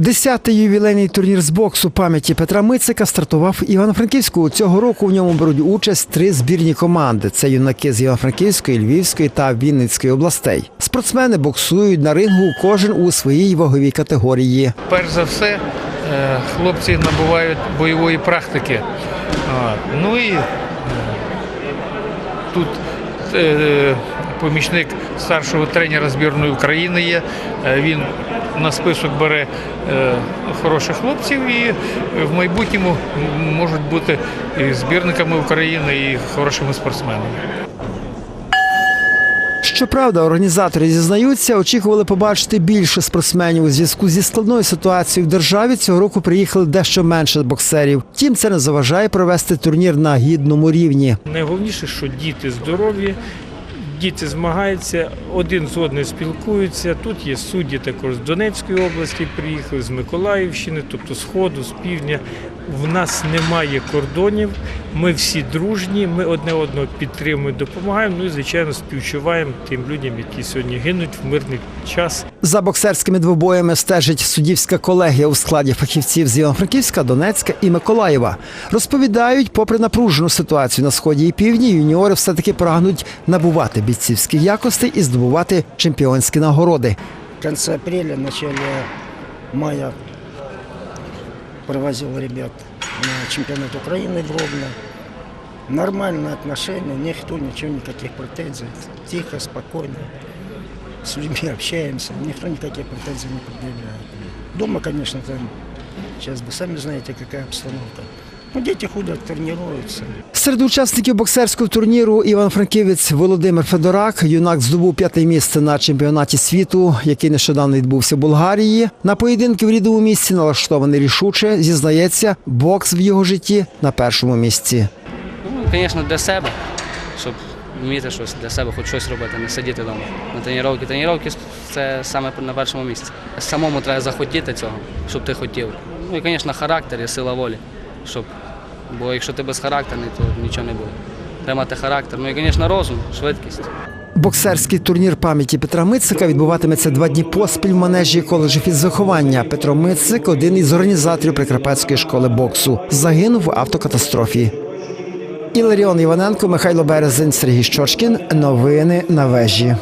Десятий ювілейний турнір з боксу пам'яті Петра Мицика стартував Івано-Франківську. Цього року в ньому беруть участь три збірні команди: це юнаки з Івано-Франківської, Львівської та Вінницької областей. Спортсмени боксують на рингу кожен у своїй ваговій категорії. Перш за все, е, хлопці набувають бойової практики. Ну і е, тут помічник старшого тренера збірної України є. Е, Він на список бере е, хороших хлопців і в майбутньому можуть бути і збірниками України, і хорошими спортсменами. Щоправда, організатори зізнаються, очікували побачити більше спортсменів у зв'язку зі складною ситуацією в державі. Цього року приїхали дещо менше боксерів. Втім, це не заважає провести турнір на гідному рівні. Найголовніше, що діти здорові, діти змагаються, один з одним спілкуються. Тут є судді також з Донецької області, приїхали з Миколаївщини, тобто з Сходу, з півдня. В нас немає кордонів, ми всі дружні, ми одне одного підтримуємо, допомагаємо. Ну і звичайно співчуваємо тим людям, які сьогодні гинуть в мирний час. За боксерськими двобоями стежить суддівська колегія у складі фахівців з Івано-Франківська, Донецька і Миколаєва. Розповідають, попри напружену ситуацію на сході і півдні, юніори все-таки прагнуть набувати бійцівських якостей і здобувати чемпіонські нагороди. В конце апреля, начале мая привозил ребят на чемпионат Украины в Ровно. Нормальное отношение, никто, ничего, никаких претензий. Тихо, спокойно. С людьми общаемся, никто никаких претензий не предъявляет. Дома, конечно, там, сейчас вы сами знаете, какая обстановка. Ну, дети ходят, тренируются. Серед учасників боксерського турніру Іван-Франківець Володимир Федорак, юнак здобув п'яте місце на чемпіонаті світу, який нещодавно відбувся в Болгарії. На поєдинки в рідному місці налаштований рішуче. Зізнається, бокс в його житті на першому місці. Ну, звісно, для себе, щоб вміти щось для себе, хоч щось робити, не сидіти вдома. На тренування. Тренування це саме на першому місці. Самому треба захотіти цього, щоб ти хотів. Ну і, звісно, характер і сила волі. Щоб, бо якщо ти безхарактерний, то нічого не буде. Треба мати характер. Ну і, звісно, розум, швидкість. Боксерський турнір пам'яті Петра Мицика відбуватиметься два дні поспіль в манежі коледжу фізвиховання. Петро Мицик один із організаторів Прикарпатської школи боксу. Загинув в автокатастрофі. Іларіон Іваненко, Михайло Березень, Сергій Щочкін. Новини на вежі.